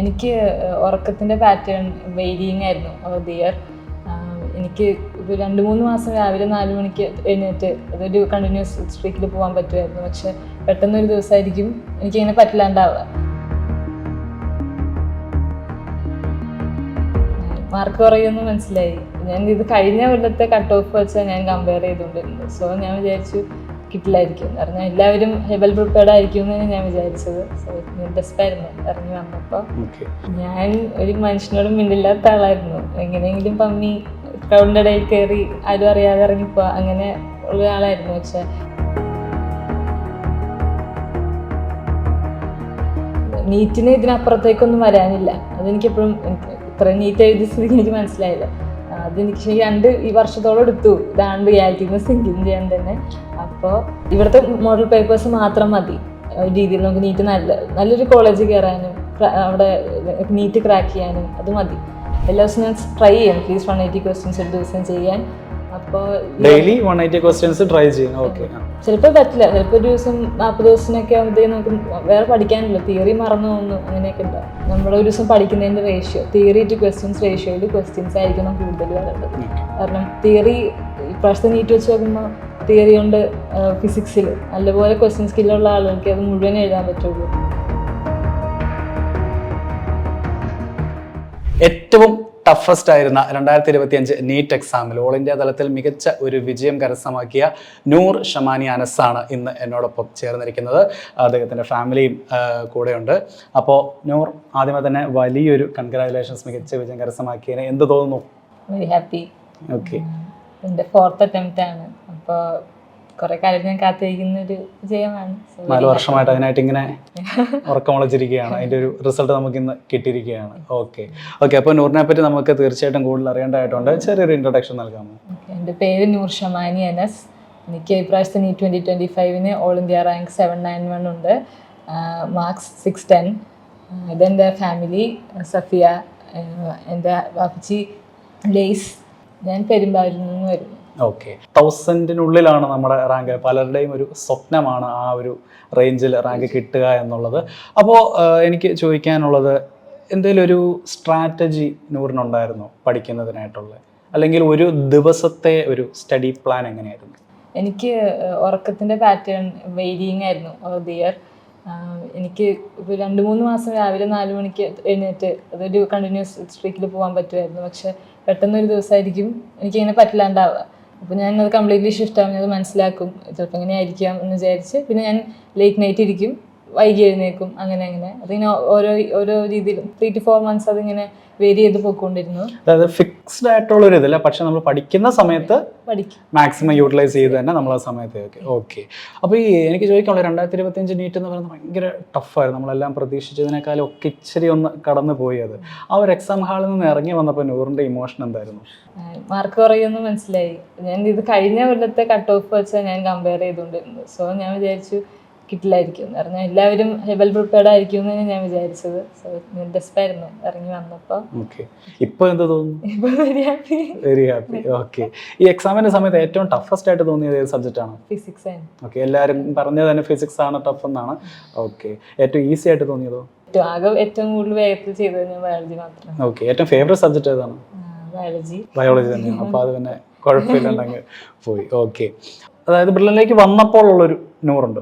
എനിക്ക് ഉറക്കത്തിന്റെ പാറ്റേൺ വെയിലിംഗ് ആയിരുന്നു ഓവർ ഇയർ എനിക്ക് ഒരു രണ്ട് മൂന്ന് മാസം രാവിലെ നാല് മണിക്ക് എഴുന്നേറ്റ് അതൊരു കണ്ടിന്യൂസ് സ്ട്രീക്കിൽ പോകാൻ പറ്റുമായിരുന്നു. പക്ഷെ പെട്ടെന്നൊരു ദിവസമായിരിക്കും എനിക്കിങ്ങനെ പറ്റില്ലാണ്ടാവുക. മാർക്ക് കുറയുമെന്ന് മനസ്സിലായി. ഞാൻ ഇത് കഴിഞ്ഞ കൊല്ലത്തെ കട്ട് ഓഫ് വെച്ചാൽ ഞാൻ കമ്പയർ ചെയ്തുകൊണ്ടിരുന്നത്. സോ ഞാൻ വിചാരിച്ചു കിട്ടില്ലായിരിക്കും. കാരണം എല്ലാവരും വെൽ പ്രിപ്പയർഡ് ആയിരിക്കും എന്ന് ഞാൻ വിചാരിച്ചത്. സോ ഡെസ്പായിരുന്നു ഇറങ്ങി വന്നപ്പോൾ ഞാൻ ഒരു മനുഷ്യനോടും മിണ്ടില്ലാത്ത ആളായിരുന്നു. എങ്ങനെയെങ്കിലും പമ്മി ക്രൗഡിന്റെ ഇടയിൽ കയറി ആരും അറിയാതെ ഇറങ്ങിപ്പോ അങ്ങനെ ഉള്ള ആളായിരുന്നു. പക്ഷെ നീറ്റിന് ഇതിനപ്പുറത്തേക്കൊന്നും വരാനില്ല. അതെനിക്കെപ്പോഴും ഇത്ര നീറ്റ് എഴുതിയ സ്ഥിതിക്ക് എനിക്ക് മനസ്സിലായില്ല. അതെനിക്ക് രണ്ട് ഈ വർഷത്തോളം എടുത്തു. ഇതാണ് റിയാലിറ്റിന്ന് സിങ്കിങ് ചെയ്യാൻ തന്നെ. അപ്പോൾ ഇവിടുത്തെ മോഡൽ പേപ്പേഴ്സ് മാത്രം മതി. രീതിയിൽ നമുക്ക് നീറ്റ് നല്ല നല്ലൊരു കോളേജ് കയറാനും അവിടെ നീറ്റ് ക്രാക്ക് ചെയ്യാനും അത് മതി. എല്ലാ ദിവസവും ഞാൻ ട്രൈ ചെയ്യാം. പ്ലീസ് വൺ എയ്റ്റി ക്വസ്റ്റ്യൻസ് ഒരു ദിവസം ചെയ്യാൻ. അപ്പോൾ daily one eighty questions try ചെയ്യണം ഓക്കെ ചിലപ്പോൾ പറ്റില്ല. ചിലപ്പോൾ ഒരു ദിവസം നാൽപ്പത് ദിവസത്തിനൊക്കെ ആകുമ്പോഴത്തേക്കും നമുക്ക് വേറെ പഠിക്കാനില്ല. തിയറി മറന്നു പോകുന്നു. അങ്ങനെയൊക്കെ ഉണ്ടാവും നമ്മൾ ഒരു ദിവസം പഠിക്കുന്നതിന്റെ റേഷ്യോ തിയറി ടു ക്വസ്റ്റ്യൻസ് റേഷ്യോയിൽ ക്വസ്റ്റ്യൻസ് ആയിരിക്കണം കൂടുതൽ വരേണ്ടത് കാരണം തിയറി ഇപ്രാവശ്യത്തെ നീറ്റ് വെച്ച് നോക്കുമ്പോൾ തിയറി കൊണ്ട് ഫിസിക്സിൽ നല്ലപോലെ ക്വസ്റ്റ്യൻ സ്കില്ലുള്ള ആളുകൾക്ക് അത് മുഴുവൻ എഴുതാൻ പറ്റുള്ളൂ. ഏറ്റവും ടഫസ്റ്റ് ആയിരുന്ന രണ്ടായിരത്തി ഇരുപത്തി അഞ്ച് നീറ്റ് എക്സാമിൽ ഓൾ ഇന്ത്യ തലത്തിൽ മികച്ച ഒരു വിജയം കരസ്ഥമാക്കിയ നൂർ ഷമാനി അനസാണ് ഇന്ന് എന്നോടൊപ്പം ചേർന്നിരിക്കുന്നത്. അദ്ദേഹത്തിന്റെ ഫാമിലിയും കൂടെയുണ്ട്. അപ്പോൾ നൂർ ആദ്യമേ തന്നെ വലിയൊരു കൺഗ്രാജുലേഷൻസ് മികച്ച വിജയം കരസ്ഥമാക്കിയതിന് എന്ത് തോന്നുന്നു? വെരി ഹാപ്പി ഓക്കെ എന്റെ ഫോർത്ത് അറ്റംപ്റ്റ് ആണ്. അപ്പോൾ കുറേ കാലം ഞാൻ കാത്തിരിക്കുന്ന ഒരു വിജയമാണ് നാല് വർഷമായിട്ട് അതിനായിട്ട് ഇങ്ങനെ ഉറക്കമുളച്ചിരിക്കുകയാണ്. അതിന്റെ ഒരു റിസൾട്ട് നമുക്ക് ഇന്ന് കിട്ടിയിരിക്കുകയാണ്. ഓക്കെ. ഓക്കെ അപ്പോൾ നൂറിനെ പറ്റി നമുക്ക് തീർച്ചയായിട്ടും കൂടുതൽ അറിയേണ്ടതായിട്ടുണ്ട്. ചെറിയൊരു ഇൻട്രൊഡക്ഷൻ നൽകാമോ? എന്റെ എന്റെ പേര് നൂർ ഷമാനി അനസ്. എനിക്ക് ഇപ്രാവശ്യത്തെ നീ twenty twenty ഫൈവിന് all India rank seven nine one ഉണ്ട് മാർക്സ് സിക്സ് ടെൻ ഇതെന്റെ ഫാമിലി സഫിയ എന്റെ എന്റെ വാപ്പച്ചി ലേസ് ഞാൻ പെരുമ്പാവൂരിൽ നിന്ന് വരുന്നു. ഓക്കെ തൗസൻഡിനുള്ളിലാണ് നമ്മുടെ റാങ്ക് പലരുടെയും ഒരു സ്വപ്നമാണ് ആ ഒരു റേഞ്ചിൽ റാങ്ക് കിട്ടുക എന്നുള്ളത്. അപ്പോൾ എനിക്ക് ചോദിക്കാനുള്ളത് എന്തെങ്കിലും ഒരു സ്ട്രാറ്റജി നൂറിനുണ്ടായിരുന്നു പഠിക്കുന്നതിനായിട്ടുള്ള? അല്ലെങ്കിൽ ഒരു ദിവസത്തെ ഒരു സ്റ്റഡി പ്ലാൻ എങ്ങനെയായിരുന്നു? എനിക്ക് ഉറക്കത്തിന്റെ പാറ്റേൺ വെയിലിംഗ് ആയിരുന്നു ദിയർ ദി ഇയർ എനിക്ക് ഇപ്പോൾ രണ്ട് മൂന്ന് മാസം രാവിലെ നാല് മണിക്ക് എഴുന്നേറ്റ് അതൊരു കണ്ടിന്യൂസ് സ്ട്രീക്കിൽ പോകാൻ പറ്റുമായിരുന്നു. പക്ഷെ പെട്ടെന്നൊരു ദിവസമായിരിക്കും എനിക്കിങ്ങനെ പറ്റില്ലാണ്ടാവുക. അപ്പോൾ ഞാൻ അത് കംപ്ലീറ്റ്ലി ഷിഫ്റ്റ് ആവുന്നത് മനസ്സിലാക്കും. ചിലപ്പോൾ ഇങ്ങനെ ആയിരിക്കാം എന്ന് വിചാരിച്ച്. പിന്നെ ഞാൻ ലേറ്റ് നൈറ്റ് ഇരിക്കും. വൈകി എഴുന്നേക്കും അങ്ങനെ അങ്ങനെ. അതിങ്ങനെ ഓരോ ഓരോ രീതിയിലും ത്രീ ടു ഫോർ മന്ത്സ് അതിങ്ങനെ വേരി ചെയ്ത് പോയിക്കൊണ്ടിരുന്നു. അതായത് ഫിക്സ്ഡ് ആയിട്ടുള്ള ഒരു ഇതില്ല പക്ഷെ നമ്മൾ പഠിക്കുന്ന സമയത്ത് പഠിക്കും. മാക്സിമം യൂട്ടിലൈസ് ചെയ്ത് തന്നെ നമ്മൾ ആ സമയത്ത് ഓക്കെ അപ്പോൾ ഈ എനിക്ക് ചോദിക്കാനുള്ളത് രണ്ടായിരത്തി ഇരുപത്തിയഞ്ച് നീറ്റ് എന്ന് പറയുന്നത് ഭയങ്കര ടഫായിരുന്നു നമ്മളെല്ലാം പ്രതീക്ഷിച്ചതിനേക്കാളും ഒക്കെ ഇച്ചിരി ഒന്ന് കടന്നു പോയത്. ആ ഒരു എക്സാം ഹാളിൽ നിന്ന് ഇറങ്ങി വന്നപ്പോൾ നൂറിന്റെ ഇമോഷൻ എന്തായിരുന്നു? മാർക്ക് കുറയുമെന്ന് മനസ്സിലായി. ഞാൻ ഇത് കഴിഞ്ഞ കൊല്ലത്തെ കട്ട് ഓഫ് വെച്ചാൽ ഞാൻ കമ്പയർ ചെയ്തുകൊണ്ടിരുന്നത്. സോ ഞാൻ വിചാരിച്ചു കിട്ടില്ലായിരിക്കും പറഞ്ഞാൽ എല്ലാവരും വെൽ പ്രിപ്പയർഡ് ആയിരിക്കും എന്ന് ഞാൻ വിചാരിച്ചത്. സോ ഞാൻ ഡെസ്പായിരുന്നു ഇറങ്ങി വന്നപ്പോൾ ഇപ്പൊ എന്ത് തോന്നുന്നു? വെരി ഹാപ്പി ഓക്കെ ഈ എക്സാമിന്റെ സമയത്ത് ഏറ്റവും ടഫസ്റ്റ് ആയിട്ട് തോന്നിയത് ഏത് ആണ്? ഫിസിക്സ് ആണ്. ഓക്കെ എല്ലാവരും പറഞ്ഞത് തന്നെ ഫിസിക്സ് ആണ് ടഫ് എന്നാണ്. ഓക്കെ ഏറ്റവും ഈസി ആയിട്ട് തോന്നിയതോ? ഏറ്റവും ആകെ ഏറ്റവും കൂടുതൽ വേഗത്തിൽ ചെയ്തത് ഞാൻ ബയോളജി മാത്രം ഓക്കെ ഏറ്റവും ഫേവറേറ്റ് സബ്ജക്റ്റ് ഏതാണ്? ബയോളജി ബയോളജി തന്നെയാണ് അപ്പോൾ അത് പിന്നെ കുഴപ്പമില്ലാണ്ടങ്ങ് പോയി. ഓക്കെ അതായത് ബ്രില്ലിലേക്ക് വന്നപ്പോൾ ഉള്ളൊരു നൂറുണ്ട്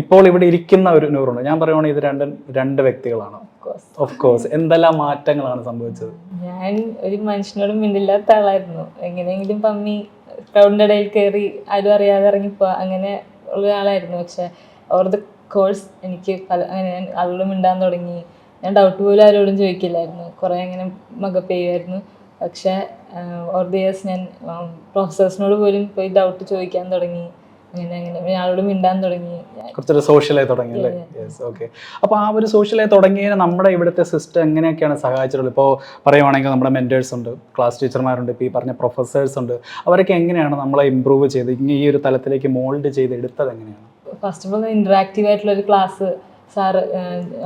ഇപ്പോൾ ഇവിടെ ഇരിക്കുന്ന ഒരു നൂറുണ്ട് ഞാൻ പറയുവാണെങ്കിൽ ഇത് രണ്ട് രണ്ട് വ്യക്തികളാണ്. ഓഫ് കോഴ്സ് എന്തെല്ലാം മാറ്റങ്ങളാണ് സംഭവിച്ചത്? ഞാൻ ഒരു മനുഷ്യനോട് മിണ്ടില്ലാത്ത ആളായിരുന്നു. എങ്ങനെയെങ്കിലും പമ്മി ക്രൗഡിന്റെ ഇടയിൽ കയറി ആരും അറിയാതെ ഇറങ്ങിപ്പോ അങ്ങനെ ഉള്ള ആളായിരുന്നു. പക്ഷെ ഓർ ദ കോഴ്സ് എനിക്ക് പല അങ്ങനെ ഞാൻ ആളോട് മിണ്ടാൻ തുടങ്ങി. ഞാൻ ഡൗട്ട് പോലും ആരോടും ചോദിക്കില്ലായിരുന്നു. കുറേ അങ്ങനെ മകപ്പ് ചെയ്യുമായിരുന്നു. പക്ഷേ ഓർ ദ ഇയേഴ്സ് ഞാൻ പ്രൊഫസേഴ്സിനോട് പോലും പോയി ഡൗട്ട് ചോദിക്കാൻ തുടങ്ങി. അങ്ങനെ അങ്ങനെ ആളോട് മിണ്ടാൻ തുടങ്ങി. കുറച്ചൊരു സോഷ്യലായി തുടങ്ങി അല്ലേ? യെസ് ഓക്കെ അപ്പോൾ ആ ഒരു സോഷ്യലായി തുടങ്ങിയതിന് നമ്മുടെ ഇവിടുത്തെ സിസ്റ്റം എങ്ങനെയൊക്കെയാണ് സഹായിച്ചിട്ടുള്ളത്? ഇപ്പോൾ പറയുവാണെങ്കിൽ നമ്മുടെ മെന്റേഴ്സ് ഉണ്ട് ക്ലാസ് ടീച്ചർമാരുണ്ട് ഇപ്പോൾ ഈ പറഞ്ഞ പ്രൊഫസേഴ്സ് ഉണ്ട്. അവരൊക്കെ എങ്ങനെയാണ് നമ്മളെ ഇമ്പ്രൂവ് ചെയ്ത് ഇങ്ങനെ ഈ ഒരു തലത്തിലേക്ക് മോൾഡ് ചെയ്ത് എടുത്തത് എങ്ങനെയാണ്? ഫസ്റ്റ് ഓഫ് ഓൾ ഇന്ററാക്റ്റീവ് ആയിട്ടുള്ള ഒരു ക്ലാസ് സാറ്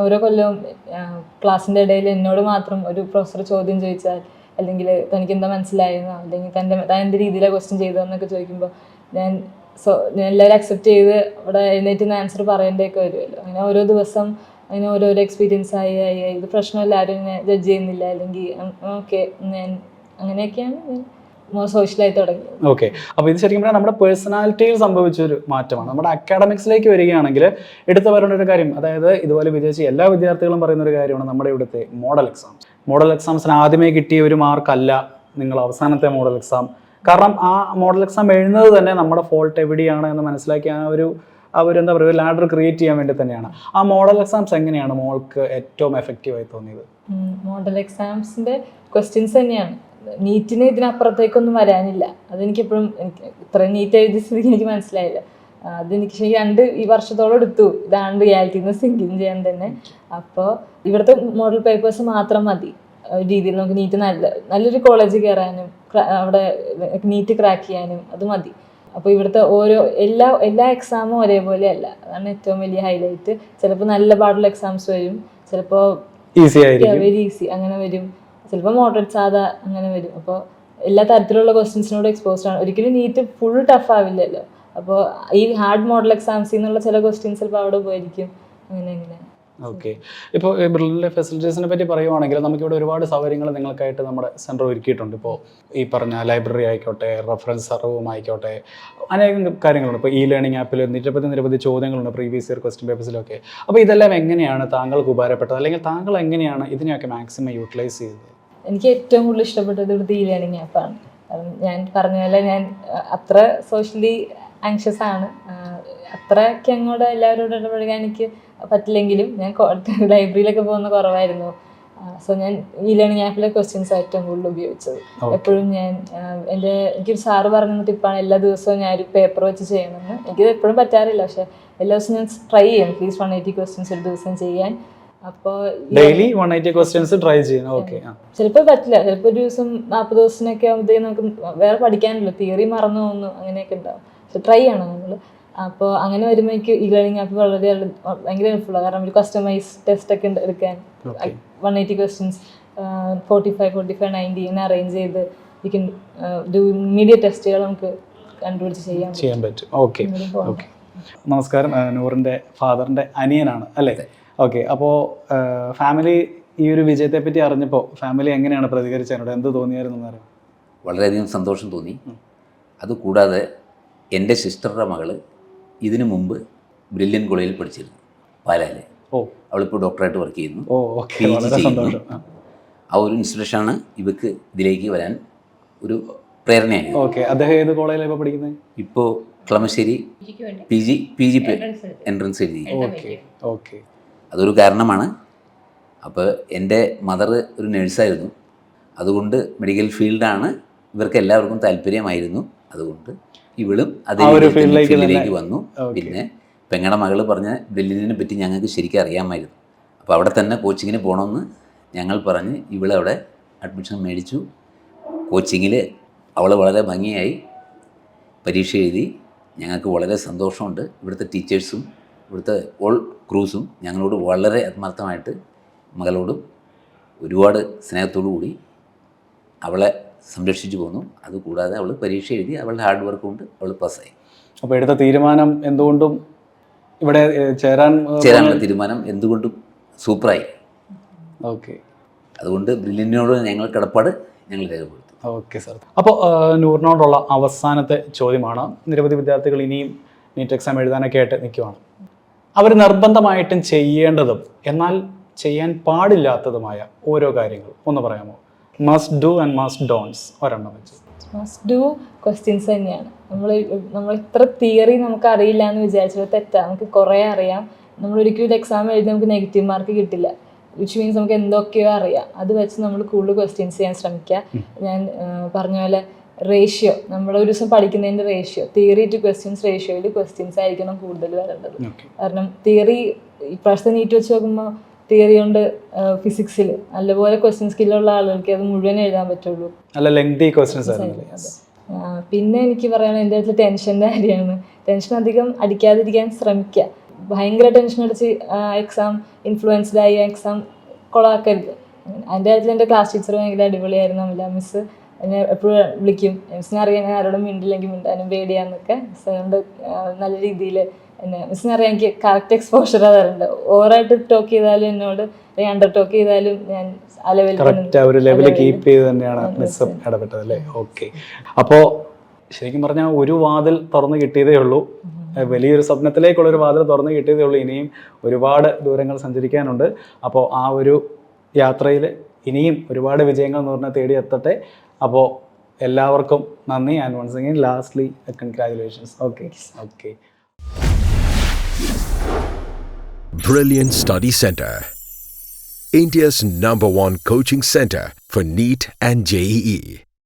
ഓരോ കൊല്ലവും ക്ലാസ്സിന്റെ ഇടയിൽ എന്നോട് മാത്രം ഒരു പ്രൊഫസർ ചോദ്യം ചോദിച്ചാൽ അല്ലെങ്കിൽ തനിക്ക് എന്താ മനസ്സിലായെന്നോ അല്ലെങ്കിൽ തന്റെ താൻ എന്ത് രീതിയിലാണ് ക്വസ്റ്റ്യൻ ചെയ്തതെന്നൊക്കെ ചോദിക്കുമ്പോൾ ഞാൻ സോ എല്ലാവരും അക്സെപ്റ്റ് ചെയ്ത് അവിടെ എഴുന്നേറ്റ് ആൻസർ പറയേണ്ടതൊക്കെ വരുമല്ലോ. അങ്ങനെ ഓരോ ദിവസം അങ്ങനെ ഓരോരോ എക്സ്പീരിയൻസ് ആയി ആയി ആയി. ഇത് പ്രശ്നമില്ല ആരും എന്നെ ജഡ്ജ് ചെയ്യുന്നില്ല. അല്ലെങ്കിൽ ഓക്കെ ഞാൻ അങ്ങനെയൊക്കെയാണ് തുടങ്ങി ഓക്കെ അപ്പോൾ ഇത് ശരിക്കും പറഞ്ഞാൽ നമ്മുടെ പേഴ്സണാലിറ്റിയിൽ സംഭവിച്ച ഒരു മാറ്റമാണ്. നമ്മുടെ അക്കാഡമിക്സിലേക്ക് വരികയാണെങ്കിൽ എടുത്തു പറയേണ്ട ഒരു കാര്യം അതായത് ഇതുപോലെ വിജയിച്ച എല്ലാ വിദ്യാർത്ഥികളും പറയുന്ന ഒരു കാര്യമാണ് നമ്മുടെ ഇവിടുത്തെ മോഡൽ എക്സാംസ് മോഡൽ എക്സാംസിന് ആദ്യമേ കിട്ടിയ ഒരു മാർക്കല്ല നിങ്ങൾ അവസാനത്തെ മോഡൽ എക്സാം കാരണം ആ മോഡൽ എക്സാം എഴുതുന്നത് തന്നെ നമ്മുടെ ഫോൾട്ട് എവിടെയാണ് എന്ന് മനസ്സിലാക്കി ആ ഒരു അവരെന്താ പറയുക ലാഡർ ക്രിയേറ്റ് ചെയ്യാൻ വേണ്ടി തന്നെയാണ്. ആ മോഡൽ എക്സാംസ് എങ്ങനെയാണ് മോൾക്ക് ഏറ്റവും എഫക്റ്റീവായി തോന്നിയത്? മോഡൽ എക്സാംസിന്റെ ക്വസ്റ്റ്യൻസ് തന്നെയാണ്. നീറ്റിന് ഇതിനപ്പുറത്തേക്കൊന്നും വരാനില്ല. അതെനിക്ക് എപ്പോഴും എനിക്ക് ഇത്ര നീറ്റ് സ്ഥിതിക്ക് എനിക്ക് മനസ്സിലായില്ല. അതെനിക്ക് ശരി രണ്ട് ഈ വർഷത്തോളം എടുത്തു. ഇതാണ് റിയാലിറ്റി എന്ന് സിങ്കിങ് ചെയ്യാൻ തന്നെ. അപ്പോൾ ഇവിടുത്തെ മോഡൽ പേപ്പേഴ്സ് മാത്രം മതി. രീതിയിൽ നമുക്ക് നീറ്റ് നല്ല നല്ലൊരു കോളേജ് കയറാനും അവിടെ നീറ്റ് ക്രാക്ക് ചെയ്യാനും അത് മതി. അപ്പോൾ ഇവിടുത്തെ ഓരോ എല്ലാ എല്ലാ എക്സാമും ഒരേപോലെ അല്ല. അതാണ് ഏറ്റവും വലിയ ഹൈലൈറ്റ് ചിലപ്പോൾ നല്ല പാടുള്ള എക്സാംസ് വരും. ചിലപ്പോൾ വെരി ഈസി അങ്ങനെ വരും. ചിലപ്പോൾ മോഡറേറ്റ് സാധാ അങ്ങനെ വരും. അപ്പോൾ എല്ലാ തരത്തിലുള്ള ക്വസ്റ്റ്യൻസിനോട് എക്സ്പോസ്ഡ് ആണ്. ഒരിക്കലും നീറ്റ് ഫുൾ ടഫ് ആവില്ലല്ലോ. അപ്പോൾ ഈ ഹാർഡ് മോഡൽ എക്സാംസിൽ നിന്നുള്ള ചില ക്വസ്റ്റ്യൻസ് ചിലപ്പോൾ അവിടെ പോയിരിക്കും. അങ്ങനെ അങ്ങനെ. ഓക്കെ. ഇപ്പോൾ ബ്രില്ലിലെ ഫെസിലിറ്റീസിനെ പറ്റി പറയുവാണെങ്കിൽ നമുക്കിവിടെ ഒരുപാട് സൗകര്യങ്ങൾ നിങ്ങൾക്കായിട്ട് നമ്മുടെ സെന്റർ ഒരുക്കിയിട്ടുണ്ട്. ഇപ്പോൾ ഈ പറഞ്ഞ ലൈബ്രറി ആയിക്കോട്ടെ റെഫറൻസ് റൂം ആയിക്കോട്ടെ അനേകം കാര്യങ്ങളുണ്ട്. ഇപ്പോൾ ഇ ലേണിംഗ് ആപ്പിൽ നിരവധി നിരവധി ചോദ്യങ്ങളുണ്ട് പ്രീവിയസ് ഇയർ ക്വസ്റ്റ്യൻ പേപ്പേഴ്സിലൊക്കെ. അപ്പോൾ ഇതെല്ലാം എങ്ങനെയാണ് താങ്കൾക്ക് ഉപകാരപ്പെട്ടത്? അല്ലെങ്കിൽ താങ്കൾ എങ്ങനെയാണ് ഇതിനെയൊക്കെ മാക്സിമം യൂട്ടിലൈസ് ചെയ്തത്? എനിക്ക് ഏറ്റവും കൂടുതൽ ഇഷ്ടപ്പെട്ടത് ഇവിടുത്തെ ഇ ലേണിംഗ് ആപ്പാണ് ഞാൻ പറഞ്ഞ പോലെ ഞാൻ അത്ര സോഷ്യലി ആങ്ഷ്യസ് ആണ്. അത്രയ്ക്ക് അങ്ങോട്ട് എല്ലാവരോടും ഇടപഴകാൻ എനിക്ക് പറ്റില്ലെങ്കിലും ഞാൻ ലൈബ്രറിയിലൊക്കെ പോകുന്ന കുറവായിരുന്നു. സോ ഞാൻ ഈ ലേണിംഗ് ആപ്പിലെ ക്വസ്റ്റ്യൻസ് ഏറ്റവും കൂടുതൽ ഉപയോഗിച്ചത്. എപ്പോഴും ഞാൻ എന്റെ എനിക്കൊരു സാറ് പറഞ്ഞ ടിപ്പാണ് എല്ലാ ദിവസവും ഞാൻ ഒരു പേപ്പർ വെച്ച് ചെയ്യണമെന്ന്. എനിക്കത് എപ്പോഴും പറ്റാറില്ല പക്ഷെ എല്ലാ ദിവസവും ഞാൻ ട്രൈ ചെയ്യാം. പ്ലീസ് വൺ എയ്റ്റി ക്വസ്റ്റ്യൻസ് ഒരു ദിവസം ചെയ്യാൻ. അപ്പോൾ daily one eighty questions try ചെയ്യണം. ഓക്കെ ചിലപ്പോൾ പറ്റില്ല. ചിലപ്പോൾ ഒരു ദിവസം നാൽപ്പത് ദിവസത്തിനൊക്കെ ആകുമ്പോഴത്തേക്കും നമുക്ക് വേറെ പഠിക്കാനില്ല. തിയറി മറന്നു പോകുന്നു. അങ്ങനെയൊക്കെ ഉണ്ടാവും. പക്ഷെ ട്രൈ ചെയ്യണം നമ്മൾ അപ്പോൾ അങ്ങനെ വരുമ്പോൾ എനിക്ക് ഈ ലേണിംഗ് ആപ്പ് വളരെ ഭയങ്കര ഹെൽപ്ഫുള്ളാണ് കാരണം ഒരു കസ്റ്റമൈസ് ടെസ്റ്റ് ഒക്കെ ഉണ്ട് എടുക്കാൻ. One eighty questions forty five forty five ninety ഇങ്ങനെ അറേഞ്ച് ചെയ്ത് വി കൻ ഡു ഇമ്മീഡിയറ്റ് ടെസ്റ്റുകൾ നമുക്ക് കണ്ടുപിടിച്ച് ചെയ്യാൻ ചെയ്യാൻ പറ്റും. ഓക്കെ ഓക്കെ നമസ്കാരം. നൂറിന്റെ ഫാദറിന്റെ അനിയനാണ് അല്ലേ? ഓക്കെ അപ്പോൾ ഫാമിലി ഈ ഒരു വിജയത്തെ പറ്റി അറിഞ്ഞപ്പോൾ ഫാമിലി എങ്ങനെയാണ് പ്രതികരിച്ചത്? എന്നോട് എന്ത് തോന്നിയായിരുന്നു എന്ന് അറിയാം വളരെയധികം സന്തോഷം തോന്നി. അതുകൂടാതെ എന്റെ സിസ്റ്ററുടെ മകൾ ഇതിനു മുമ്പ് ബ്രില്യൻ കോളേജിൽ പഠിച്ചിരുന്നു പാലാലെ ഓ. അവളിപ്പോൾ ഡോക്ടറായിട്ട് വർക്ക് ചെയ്യുന്നു. വളരെ ചെയ്യുന്നു. ആ. ഒരു ഇൻസ്പിറേഷനാണ് ഇവക്ക് ഇതിലേക്ക് വരാൻ ഒരു പ്രേരണയായി. ഓക്കെ. അദ്ദേഹം ഏത് കോളേജിലാണ് ഇപ്പോൾ പഠിക്കുന്നത് ഇപ്പോൾ Kalamassery P G P G entrance എഴുതി. Okay okay. അതൊരു കാരണമാണ്. അപ്പോൾ എന്റെ മദർ ഒരു നേഴ്സായിരുന്നു അതുകൊണ്ട് മെഡിക്കൽ ഫീൽഡാണ് ഇവർക്ക് എല്ലാവർക്കും താല്പര്യമായിരുന്നു. അതുകൊണ്ട് ഇവളും അതേ ഫീൽഡിലേക്ക് വന്നു. പിന്നെ പെങ്ങളുടെ മകൾ പറഞ്ഞ ഡൽഹിനെ പറ്റി ഞങ്ങൾക്ക് ശരിക്കും അറിയാമായിരുന്നു. അപ്പോൾ അവിടെ തന്നെ കോച്ചിങ്ങിന് പോകണമെന്ന് ഞങ്ങൾ പറഞ്ഞ് ഇവളവിടെ അഡ്മിഷൻ മേടിച്ചു. കോച്ചിങ്ങിൽ അവൾ വളരെ ഭംഗിയായി പരീക്ഷ എഴുതി. ഞങ്ങൾക്ക് വളരെ സന്തോഷമുണ്ട്. ഇവിടുത്തെ ടീച്ചേഴ്സും ഇവിടുത്തെ ഓൾ ക്രൂസും ഞങ്ങളോട് വളരെ ആത്മാർത്ഥമായിട്ട് മകളോടും ഒരുപാട് സ്നേഹത്തോടു കൂടി അവളെ സംരക്ഷിച്ചു പോന്നു. അതുകൂടാതെ അവൾ പരീക്ഷ എഴുതി അവളുടെ ഹാർഡ് വർക്ക് കൊണ്ട് അവൾ പാസ്സായി അപ്പോൾ എടുത്ത തീരുമാനം എന്തുകൊണ്ടും ഇവിടെ ചേരാൻ ചേരാനുള്ള തീരുമാനം എന്തുകൊണ്ടും സൂപ്പറായി ഓക്കെ. അതുകൊണ്ട് ബ്രില്യനോട് ഞങ്ങൾ കിടപ്പാട് ഞങ്ങൾ രേഖപ്പെടുത്തും. Okay sir. അപ്പോൾ നൂറിനോടുള്ള അവസാനത്തെ ചോദ്യമാണ്. നിരവധി വിദ്യാർത്ഥികൾ ഇനിയും നീറ്റ് എക്സാം എഴുതാനൊക്കെ ആയിട്ട് നിൽക്കുവാണ്. അവർ നിർബന്ധമായിട്ടും ചെയ്യേണ്ടതും എന്നാൽ ചെയ്യാൻ പാടില്ലാത്തതുമായ ഓരോ കാര്യങ്ങൾ ഒന്ന് പറയാമോ? Must do and must don'ts ഒരെണ്ണം വെച്ച്. മസ്റ്റ് ഡു ക്വസ്റ്റ്യൻസ് തന്നെയാണ്. നമ്മൾ നമ്മൾ ഇത്ര തിയറി നമുക്ക് അറിയില്ല എന്ന് വിചാരിച്ചത് തെറ്റാണ് നമുക്ക് കുറേ അറിയാം. നമ്മൾ ഒരിക്കലും ഒരു എക്സാം എഴുതി നമുക്ക് നെഗറ്റീവ് മാർക്ക് കിട്ടില്ല. വിച്ച് മീൻസ് നമുക്ക് എന്തൊക്കെയോ അറിയാം. അത് വെച്ച് നമ്മൾ കൂടുതൽ ക്വസ്റ്റ്യൻസ് ചെയ്യാൻ ശ്രമിക്കുക ഞാൻ പറഞ്ഞ പോലെ റേഷ്യോ നമ്മൾ ഒരു ദിവസം പഠിക്കുന്നതിന്റെ റേഷ്യോ തിയറി ടു ക്വസ്റ്റ്യൻസ് റേഷ്യോയിൽ ക്വസ്റ്റ്യൻസ് ആയിരിക്കണം കൂടുതൽ വരേണ്ടത്. കാരണം തിയറി ഇപ്രാവശ്യത്തെ നീറ്റ് വെച്ച് നോക്കുമ്പോൾ തിയറി ഉണ്ട് ഫിസിക്സിൽ നല്ലപോലെ ക്വസ്റ്റ്യൻ സ്കില്ലുള്ള ആളുകൾക്ക് അത് മുഴുവൻ എഴുതാൻ പറ്റുള്ളൂ. നല്ല ലെങ്തി ക്വസ്റ്റ്യൻസ് പിന്നെ എനിക്ക് പറയാൻ എന്റെ അടുത്ത് ടെൻഷന്റെ കാര്യമാണ്. ടെൻഷൻ അധികം അടിക്കാതിരിക്കാൻ ശ്രമിക്കുക ഭയങ്കര ടെൻഷൻ അടിച്ച് എക്സാം ഇൻഫ്ലുവൻസ്ഡ് ആയി എക്സാം കൊളാക്കരുത്. അതിന്റെ കാര്യത്തിൽ എന്റെ ക്ലാസ് ടീച്ചർ ഭയങ്കര അടിപൊളിയായിരുന്നു അമില മിസ് എന്നെ എപ്പോഴും വിളിക്കും. മിസ്സിനെ അറിയാൻ ഞാൻ ആരോടും മിണ്ടില്ലെങ്കിൽ മിണ്ടാനും പേടിയാന്നൊക്കെ. സാറിന്റെ നല്ല രീതിയിൽ എന്നെ മിസ്സിനെ അറിയാൻ എനിക്ക് കറക്റ്റ് എക്സ്പോഷർ തരുന്നുണ്ട് ഓവറായിട്ട് ടോക്ക് ചെയ്താലും എന്നോട് അണ്ടർ ടോക്ക് ചെയ്താലും ഞാൻ ആ ലെവലിൽ കറക്റ്റ് ആ ഒരു ലെവൽ കീപ്പ് ചെയ്ത് തന്നെയാണ് മിസ് ഇടപെട്ടത് അല്ലേ? ഓക്കെ അപ്പോൾ ശരിക്കും പറഞ്ഞാൽ ഒരു വാതിൽ തുറന്നു കിട്ടിയതേ ഉള്ളൂ. വലിയൊരു സ്വപ്നത്തിലേക്കുള്ള ഒരു വാതിൽ തുറന്നു കിട്ടിയതേ ഉള്ളൂ. ഇനിയും ഒരുപാട് ദൂരങ്ങൾ സഞ്ചരിക്കാനുണ്ട്. അപ്പോൾ ആ ഒരു യാത്രയിൽ ഇനിയും ഒരുപാട് വിജയങ്ങൾ പറഞ്ഞാൽ തേടി എത്തട്ടെ അപ്പോൾ എല്ലാവർക്കും നന്ദി and once again lastly congratulations okay okay Brilliant Study Center. India's number one coaching center for NEET and JEE.